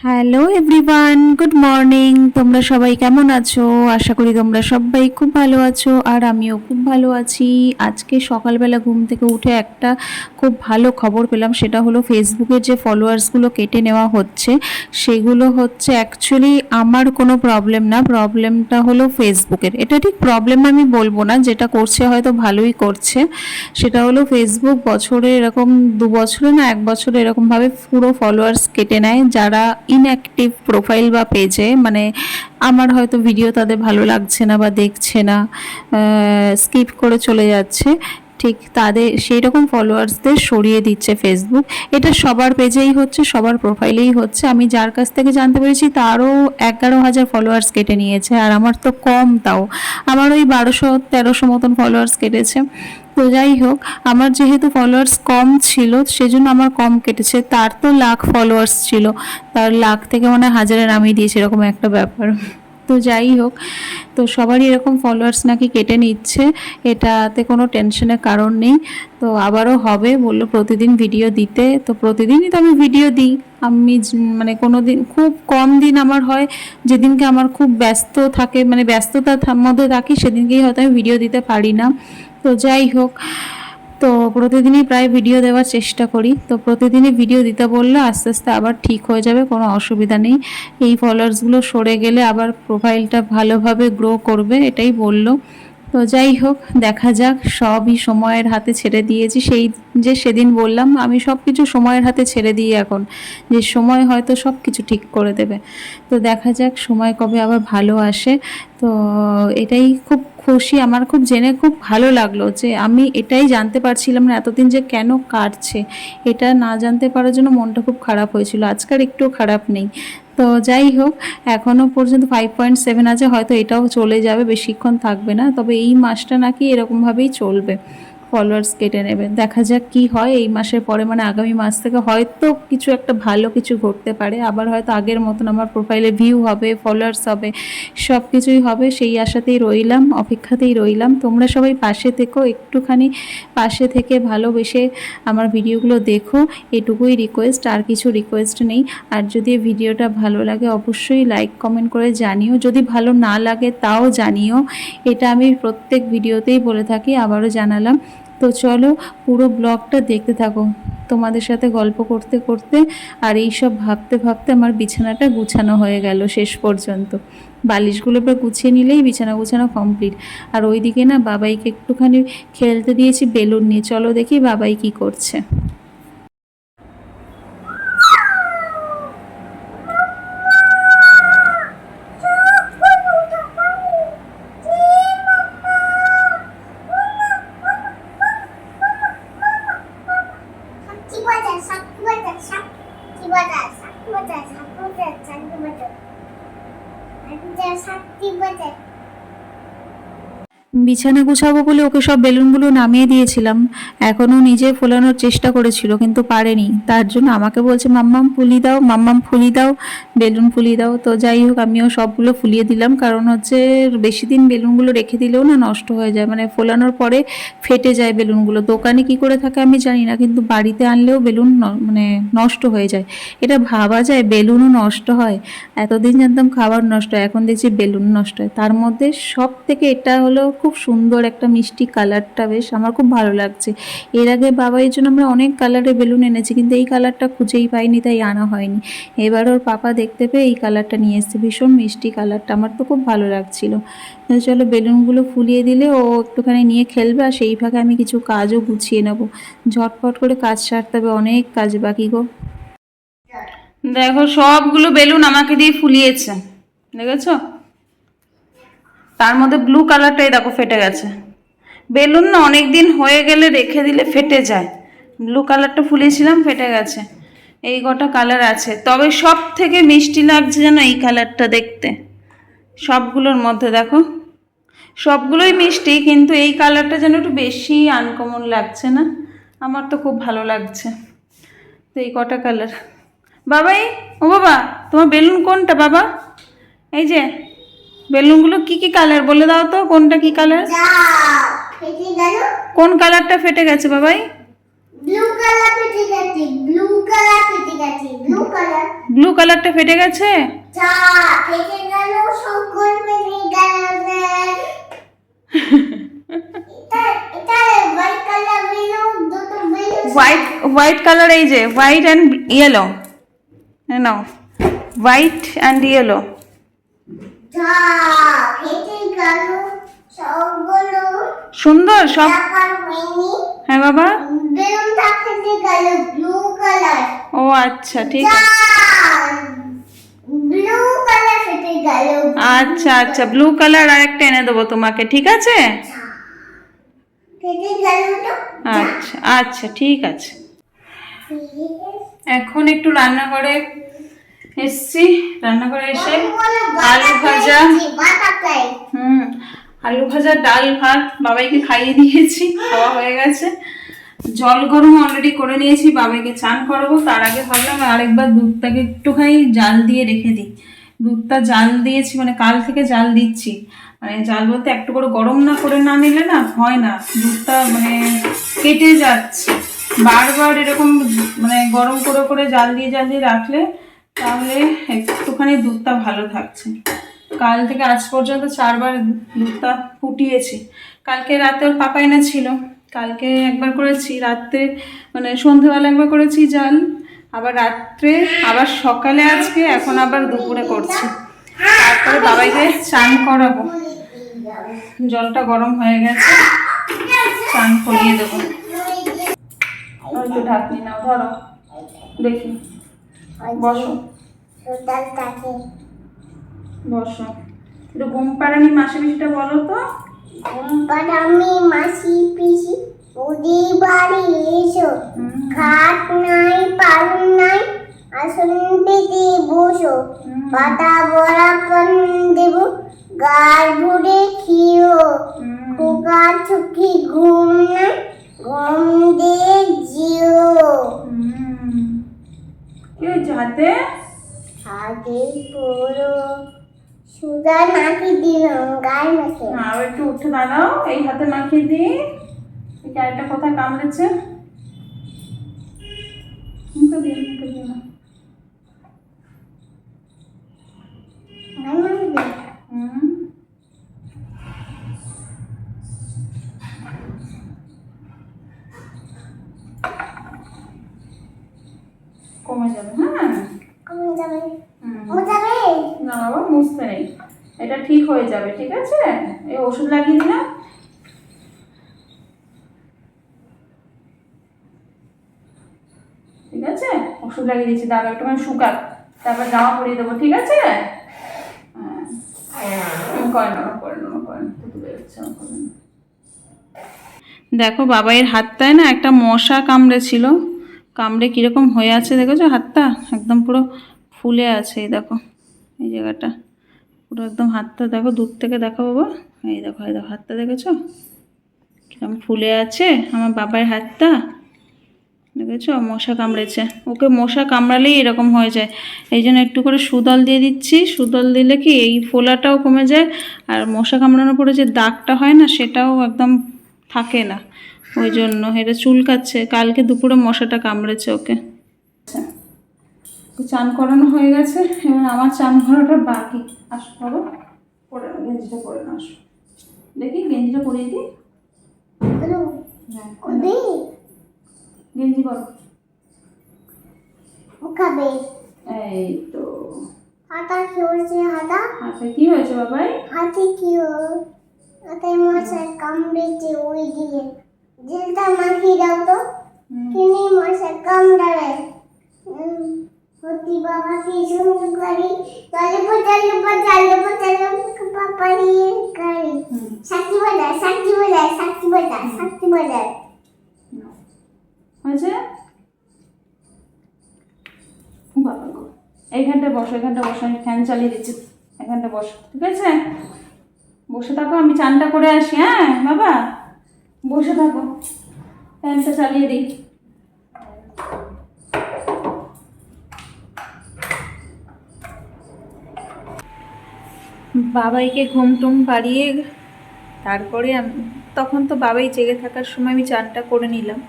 Hello everyone good morning তোমরা সবাই কেমন আছো? আশা করি তোমরা সবাই খুব ভালো আছো, আর আমিও খুব ভালো আছি। আজকে সকালবেলা ঘুম থেকে উঠে একটা খুব ভালো খবর পেলাম, সেটা হলো ফেসবুকের যে ফলোয়ার্সগুলো কেটে নেওয়া হচ্ছে, সেগুলো হচ্ছে অ্যাকচুয়ালি আমার কোনো প্রবলেম না। প্রবলেমটা হলো ফেসবুকের এটা ঠিক প্রবলেম আমি বলব না, যেটা করছে হয়তো ভালোই করছে। সেটা হলো ফেসবুক বছরে এরকম দু বছরে না, এক বছরে এরকমভাবে পুরো ফলোয়ার্স কেটে নেয়। যারা ইনঅ্যাক্টিভ প্রোফাইল বা পেজে মানে আমার হয়তো ভিডিও তাদের ভালো লাগছে না বা দেখছে না স্কিপ করে চলে যাচ্ছে। ঠিক তাদের সেই রকম ফলোয়ার্সদের সরিয়ে দিচ্ছে ফেসবুক এটা সবার পেজেই হচ্ছে, সবার প্রোফাইলেই হচ্ছে। আমি যার কাছ থেকে জানতে পেরেছি, তারও এগারো হাজার ফলোয়ার্স কেটে নিয়েছে, আর আমার তো কম তাও। আমার ওই বারোশো, তেরোশো মতন ফলোয়ার্স কেটেছে। তো যাই হোক, আমার যেহেতু ফলোয়ার্স কম ছিল, সেজন্য আমার কম কেটেছে। তার তো লাখ ফলোয়ার্স ছিল। তার লাখ থেকে মানে হাজারে নামিয়ে দিয়েছে, এরকম একটা ব্যাপার। তো যাই হোক, তো সবারই এরকম ফলোয়ার্স নাকি কেটে নিচ্ছে, এটাতে কোনো টেনশনের কারণ নেই। তো আবারও হবে, বলল প্রতিদিন ভিডিও দিতে। তো প্রতিদিনই তো আমি ভিডিও দিই। আমি মানে কোনো দিন, খুব কম দিন আমার হয়, যেদিনকে আমার খুব ব্যস্ত থাকে মানে ব্যস্ততার মধ্যে থাকি, সেদিনকেই হয়তো আমি ভিডিও দিতে পারি না। তো যাই হোক তো প্রতিদিনই প্রায় ভিডিও দেওয়ার চেষ্টা করি। তো প্রতিদিনই ভিডিও দিতে বললে আস্তে আস্তে আবার ঠিক হয়ে যাবে, কোনো অসুবিধা নেই। এই ফলোয়ার্সগুলো সরে গেলে আবার প্রোফাইলটা ভালোভাবে গ্রো করবে, এটাই বলল। তো যাই হোক, দেখা যাক, সবই সময়ের হাতে ছেড়ে দিয়েছি। সেই যে সেদিন বললাম, আমি সব কিছু সময়ের হাতে ছেড়ে দিই এখন। যে সময় হয়তো সব কিছু ঠিক করে দেবে। তো দেখা যাক, সময় কবে আবার ভালো আসে। তো এটাই খুব খুশি, আমার খুব জেনে খুব ভালো লাগল যে আমি এটাই জানতে পারছিলাম না এতদিন যে কেন কাটছে। এটা না জানতে পারার জন্য মনটা খুব খারাপ হয়েছিল আজকাল একটু খারাপ নেই। তো যাই হোক এখনও পর্যন্ত ফাইভ পয়েন্ট সেভেন আছে, হয়তো এটাও চলে যাবে, বেশিক্ষণ থাকবে না, তবে এই মাসটা নাকি এরকমভাবেই চলবে। ফলোয়ার্স কেটে নেবে। দেখা যাক কি হয়। এই মাসের পরে মানে আগামী মাস থেকে হয়তো কিছু একটা ভালো কিছু ঘটতে পারে। আবার হয়তো আগের মতন আমার প্রোফাইলে ভিউ হবে ফলোয়ার্স হবে সব কিছুই হবে। সেই আশাতেই রইলাম, অপেক্ষাতেই রইলাম। তোমরা সবাই পাশে থেকো, একটুখানি পাশে থেকে ভালোবেসে আমার ভিডিওগুলো দেখো। এটুকুই রিকোয়েস্ট আর কিছু রিকোয়েস্ট নেই। আর যদি ভিডিওটা ভালো লাগে, অবশ্যই লাইক কমেন্ট করে জানিও। যদি ভালো না লাগে, তাও জানিও। এটা আমি প্রত্যেক ভিডিওতেই বলে থাকি। আবারও জানালাম তো চলো পুরো ব্লগটা দেখতে থাকো। তোমাদের সাথে গল্প করতে করতে আর এই সব ভাবতে ভাবতে আমার বিছানাটা গুছানো হয়ে গেল শেষ পর্যন্ত। বালিশগুলো এবার গুছিয়ে নিলেই বিছানা গুছানো কমপ্লিট আর ওইদিকে না বাবাইকে একটুখানি খেলতে দিয়েছি বেলুন নিয়ে। চলো দেখি বাবাই কি করছে। বিছানা গুছাবো বলে ওকে সব বেলুনগুলো নামিয়ে দিয়েছিলাম। এখনও নিজে ফোলানোর চেষ্টা করেছিল, কিন্তু পারেনি। তার জন্য আমাকে বলছে, মাম্মাম ফুলি দাও, মাম্মাম ফুলি দাও, বেলুন ফুলি দাও। তো যাই হোক, আমিও সবগুলো ফুলিয়ে দিলাম। কারণ হচ্ছে বেশি দিন বেলুনগুলো রেখে দিলেও না নষ্ট হয়ে যায়। মানে ফোলানোর পরে ফেটে যায় বেলুনগুলো। দোকানে কি করে থাকে আমি জানি না, কিন্তু বাড়িতে আনলেও বেলুন মানে নষ্ট হয়ে যায়। এটা ভাবা যায়, বেলুনও নষ্ট হয়। এতদিন জানতাম খাবার নষ্ট হয়, এখন দেখছি বেলুন নষ্ট হয়। তার মধ্যে সব থেকে এটা হলো খুব সুন্দর একটা মিষ্টি কালারটা বেশ আমার খুব ভালো লাগছে। এর আগে বাবা এই জন্য আমরা অনেক কালারের বেলুন এনেছি, কিন্তু এই কালারটা খুঁজেই পাইনি, তাই আনা হয়নি। এবার ওর পাপা দেখতে পেয়ে এই কালারটা নিয়ে এসেছে, ভীষণ মিষ্টি কালারটা, আমার তো খুব ভালো লাগছিল। চলো বেলুনগুলো ফুলিয়ে দিলে ও একটুখানি নিয়ে খেলবে, আর সেই ফাঁকে আমি কিছু কাজও গুছিয়ে নেব। ঝটপট করে কাজ সারতে হবে, অনেক কাজ বাকি গো। দেখো, সবগুলো বেলুন আমাকে দিয়ে ফুলিয়েছে, দেখেছ? তার মধ্যে ব্লু কালারটাই দেখো ফেটে গেছে। বেলুন না অনেক দিন হয়ে গেলে রেখে দিলে ফেটে যায়। ব্লু কালারটা ফুলিয়েছিলাম, ফেটে গেছে। এই কটা কালার আছে। তবে সব থেকে মিষ্টি লাগছে যেন এই কালারটা দেখতে। সবগুলোর মধ্যে দেখো। সবগুলোই মিষ্টি, কিন্তু এই কালারটা যেন একটু বেশি আনকমন লাগছে না। আমার তো খুব ভালো লাগছে। তো এই কটা কালার বাবাই, ও বাবা, তোমার বেলুন কোনটা বাবা? এই যে বেলুনগুলো কি কি কালার? বলে দাও তো কোনটা কি কালার? কোন কালারটা ফেটে গেছে বাবাই? ব্লু কালারটা ফেটে গেছে? হোয়াইট হোয়াইট কালার এই যে white and yellow now white and yellow যা ফেটে গেল সবগুলো সুন্দর সব হ্যাঁ বাবা। ও আচ্ছা ঠিক আচ্ছা আচ্ছা ব্লু কালার আরেকটা এনে দেবো তোমাকে ঠিক আছে? তো আচ্ছা আচ্ছা ঠিক আছে। এখন একটু রান্নাঘরে এসছি রান্নাঘরে এসে আলু ভাজা। হুম আলু ভাজা ডাল ভাত বাবাইকে খাইয়ে দিয়েছি খাওয়া হয়ে গেছে। জল গরম অলরেডি করে নিয়েছি বাবাইকে চান করাবো। তার আগে ভাবলাম আরেকবার দুধটাকে একটুখানি জাল দিয়ে রেখে দিই। দুধটা জাল দিয়েছি মানে কাল থেকে জাল দিচ্ছি। মানে জাল বলতে একটু করে গরম না করে না নিলে না হয় না দুধটা মানে কেটে যাচ্ছে। বারবার এরকম মানে গরম করে করে জাল দিয়ে জাল দিয়ে রাখলে তাহলে একটুখানি দুধটা ভালো থাকছে। কাল থেকে আজ পর্যন্ত চারবার দুধটা ফুটিয়েছি। কালকে রাতে ওর পাপা ছিল কালকে একবার করেছি, রাত্রে মানে সন্ধেবেলা একবার করেছি জাল। আবার রাত্রে, আবার সকালে আজকে, এখন আবার দুপুরে করছি। তারপরে বাবাইকে চান করাবো। জলটা গরম হয়ে গেছে। চান করিয়ে দেবো। ঢাকনি নাও, ধরো। দেখি। বসো। বসো। একটু ঘুম পাড়ানি মাসে বেশিটা বলো তো। আমি মাসি পিসি ওদের বাড়ি এসো। খাট নাই পালন নাই আসন পেতে বসো। পাতা বড়া পান দেব গাল ভরে খেয়েও। খোকা চোখে ঘুম নাই ঘুম দিয়ে জিও। কি যাতে হাতে? হাতে পুরো সুদা নাকি দিলাম গায়ে মাখে না একটু উঠে দাঁড়াও এই হাতে মাখিয়ে দিই। এই একটা কথা কামড়েছে মুখে দিন মুখে দিন না গায়ে মাখে দে। হুম কমে যাবে হ্যাঁ? কমে যাবে। যাবে? না বাবা মুছতে নেই। এটা ঠিক হয়ে যাবে ঠিক আছে? এই ওষুধ লাগিয়ে দিলাম। ঠিক আছে? ওষুধ লাগিয়ে দিয়েছি দাঁড়া একটুখানি শুকাক। তারপর জামা পরিয়ে দেবো ঠিক আছে? হ্যাঁ। বেরোচ্ছে আমার। দেখো বাবাইয়ের হাতটায় না একটা মশা কামড়েছিল। কামড়ে কীরকম হয়ে আছে দেখেছ? হাতটা একদম পুরো ফুলে আছে, এই দেখো। এই জায়গাটা। পুরো একদম হাতটা দেখো, দূর থেকে দেখো বাবা। এই দেখো এই দেখো, হাতটা দেখেছ? কীরকম ফুলে আছে আমার বাবার হাতটা। দেখেছ? মশা কামড়েছে। ওকে মশা কামড়ালেই এরকম হয়ে যায়। এই জন্য একটু করে সুদল দিয়ে দিচ্ছি। সুদল দিলে কি এই ফোলাটাও কমে যায়? আর মশা কামড়ানোর পরে যে দাগটা হয় না, সেটাও একদম থাকে না। ওই জন্য এটা চুলকাচ্ছে কালকে দুপুরে মশাটা কামড়েছে ওকে। চান করানো হয়ে গেছে এবার আমার চান করাটা বাকি। আসো বাবা। পরে গেঞ্জিটা পরে না আসো। দেখি গেঞ্জিটা পরিয়ে দিই। হ্যাঁ। গেঞ্জি করো খাবে। এই তো। হাতা কি হয়েছে হাতা? আচ্ছা কি হয়েছে বাবাই? হাতে কি ও- হাতে মশার কামড়েছে ওই দিকে জেলটা মাখিয়ে দাও তো মশার কামড়াবে উম, সত্যি বাবা কি সুন্দর গাড়ি। চলে পচালে পচালে পচালে পাপাড়িয়ে গাড়ি। হুম, সাক্ষী বাজার সাক্ষী বাজার সাক্ষী বাজার সাক্ষী বাজার। হয়েছে? বাবা গো। এইখানটা বসো এখানটা বসো আমি ফ্যান চালিয়ে দিচ্ছি। এখানটা বসো ঠিক আছে? বসে থাকো আমি চানটা করে আসি হ্যাঁ বাবা? বসে থাকো। ফ্যানটা চালিয়ে দিই। বাবাইকে ঘুম টুম পাড়িয়ে তারপরে আমি, তখন তো বাবাই জেগে থাকার সময় আমি চানটা করে নিলাম।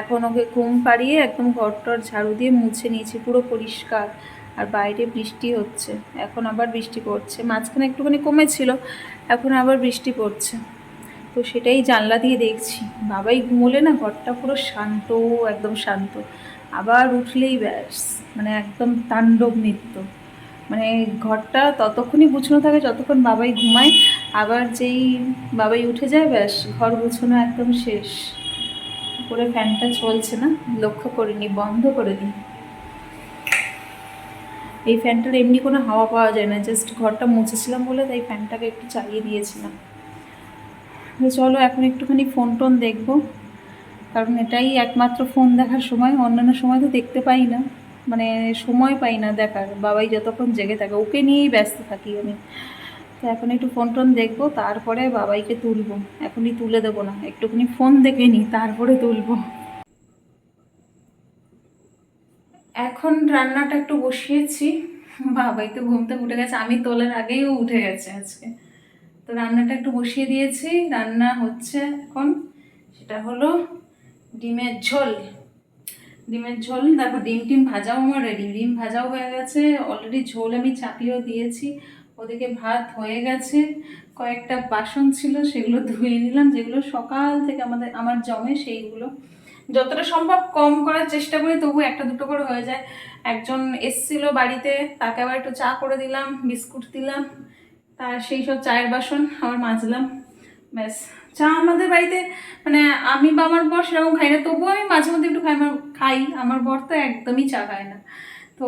এখন ওকে ঘুম পাড়িয়ে একদম ঘরটর ঝাড়ু দিয়ে মুছে নিয়েছি, পুরো পরিষ্কার। আর বাইরে বৃষ্টি হচ্ছে। এখন আবার বৃষ্টি পড়ছে। মাঝখানে একটুখানি কমেছিল, এখন আবার বৃষ্টি পড়ছে। তো সেটাই জানলা দিয়ে দেখছি। বাবাই ঘুমোলে না ঘরটা পুরো শান্ত, একদম শান্ত। আবার উঠলেই ব্যাস মানে একদম তাণ্ডব নৃত্য। মানে ঘরটা ততক্ষণই গুছানো থাকে যতক্ষণ বাবাই ঘুমায়, আবার যেই বাবাই উঠে যায় ব্যাস, ঘর গুছানো একদম শেষ। উপরে ফ্যানটা চলছে না, লক্ষ্য করিনি, বন্ধ করে দিই এই ফ্যানটার এমনি কোনো হাওয়া পাওয়া যায় না, জাস্ট ঘরটা মুছেছিলাম বলে তাই ফ্যানটাকে একটু চালিয়ে দিয়েছিলাম। চলো এখন একটুখানি ফোন টোন দেখব। কারণ এটাই একমাত্র ফোন দেখার সময়, অন্যান্য সময় তো দেখতে পাই না। মানে সময় পাই না দেখার, বাবাই যতক্ষণ জেগে থাকে, ওকে নিয়েই ব্যস্ত থাকি আমি। তো এখন একটু ফোন টোন দেখব, তারপরে বাবাইকে তুলবো। এখনই তুলে দেবো না, একটুখানি ফোন দেখে নিই, তারপরে তুলবো। এখন রান্নাটা একটু বসিয়েছি। বাবাই তো ঘুম থেকে উঠে গেছে, আমি তোলার আগেই ও উঠে গেছে আজকে। তো রান্নাটা একটু বসিয়ে দিয়েছি। রান্না হচ্ছে এখন, সেটা হলো ডিমের ঝোল। ডিমের ঝোল তারপর ডিম টিম ভাজাও আমার রেডি ডিম ভাজাও হয়ে গেছে অলরেডি ঝোল আমি চাপিয়েও দিয়েছি। ওদিকে ভাত হয়ে গেছে, কয়েকটা বাসন ছিল, সেগুলো ধুয়ে নিলাম, যেগুলো সকাল থেকে আমাদের, আমার জমে সেইগুলো। যতটা সম্ভব কম করার চেষ্টা করি, তবু একটা দুটো করে হয়ে যায়। একজন এসছিল বাড়িতে, তাকে আবার একটু চা করে দিলাম, বিস্কুট দিলাম। তার সেই সব চায়ের বাসন আবার মাজলাম, ব্যাস। চা আমাদের বাড়িতে মানে আমি বা আমার বর সেরকম খাই না, তবুও আমি মাঝে মধ্যে একটু খাই, আমার খাই। আমার বর তো একদমই চা খায় না। তো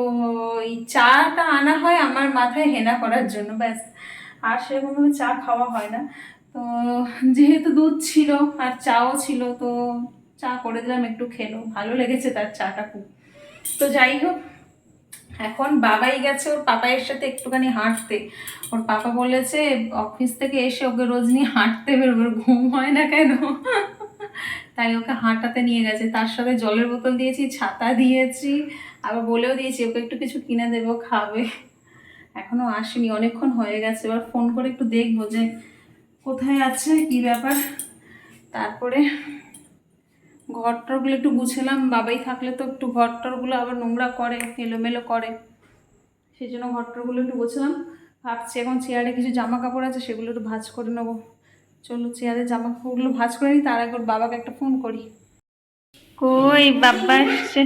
এই চাটা আনা হয় আমার মাথায় হেনা করার জন্য, ব্যাস। আর সেরকমভাবে চা খাওয়া হয় না। তো যেহেতু দুধ ছিল আর চাও ছিল, তো চা করে দিলাম, একটু খেলো। ভালো লেগেছে তার চাটা খুব। তো যাই হোক এখন বাবাই গেছে, ওর পাপাইয়ের সাথে একটুখানি হাঁটতে। ওর পাপা বলেছে, অফিস থেকে এসে ওকে রোজ নিয়ে হাঁটতে বেরোবে, ঘুম হয় না কেন? তাই ওকে হাঁটাতে নিয়ে গেছে। তার সাথে জলের বোতল দিয়েছি, ছাতা দিয়েছি, আবার বলেও দিয়েছি, ওকে একটু কিছু কিনে দেবো খাবে। এখনও আসেনি, অনেকক্ষণ হয়ে গেছে। এবার ফোন করে একটু দেখব যে কোথায় আছে, কি ব্যাপার। তারপরে ঘর টরগুলো একটু গুছালাম, বাবাই থাকলে তো একটু ঘর টরগুলো আবার নোংরা করে, এলোমেলো করে। সেই জন্য ঘর টরগুলো একটু গুছালাম। ভাবছি এখন চেয়ারে কিছু জামা কাপড় আছে, সেগুলো একটু ভাজ করে নেব। চলো চেয়ারে জামা কাপড়গুলো ভাঁজ করে নিই তার আগে বাবাকে একটা ফোন করি। কই বাবা এসছে?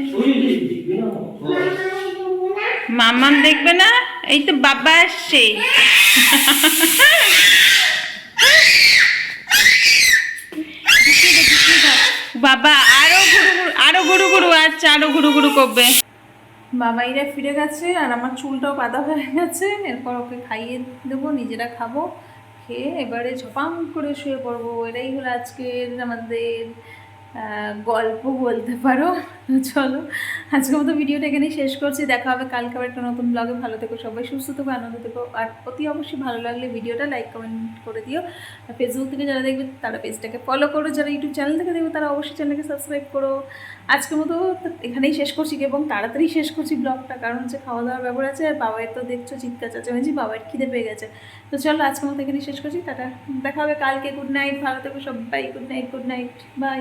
মামাম দেখবে না? এই তো বাবা আসছে বাবা আরও গুরু গুরু আরও গুরু গুরু গুরু গুরু করবে। বাবাইরা ফিরে গেছে আর আমার চুলটাও পাতা হয়ে গেছে। এরপর ওকে খাইয়ে দেবো, নিজেরা খাব। খেয়ে এবারে ঝপাং করে শুয়ে পড়ব। এটাই হলো আজকের আমাদের গল্প বলতে পারো। চলো, আজকের মতো ভিডিওটা এখানেই শেষ করছি। দেখা হবে কালকে আবার একটা নতুন ব্লগে ভালো থেকো সবাই, সুস্থ থেকো, আনন্দ থেকো। আর অতি অবশ্যই ভালো লাগলে ভিডিওটা লাইক কমেন্ট করে দিও। আর ফেসবুক থেকে যারা দেখবে, তারা পেজটাকে ফলো করো। যারা ইউটিউব চ্যানেল থেকে দেখবে, তারা অবশ্যই চ্যানেলকে সাবস্ক্রাইব করো। আজকের মতো এখানেই শেষ করছি এবং তাড়াতাড়ি শেষ করছি ব্লগটা কারণ হচ্ছে খাওয়া দাওয়ার ব্যাপার আছে। আর বাবাইয়ের তো দেখছ, চিৎকার চাচামেচি বাবার খিদে পেয়ে গেছে। তো চলো, আজকের মতো এখানেই শেষ করছি। টাটা। দেখা হবে কালকে। গুড নাইট ভালো থেকো সবাই। Good night good night bye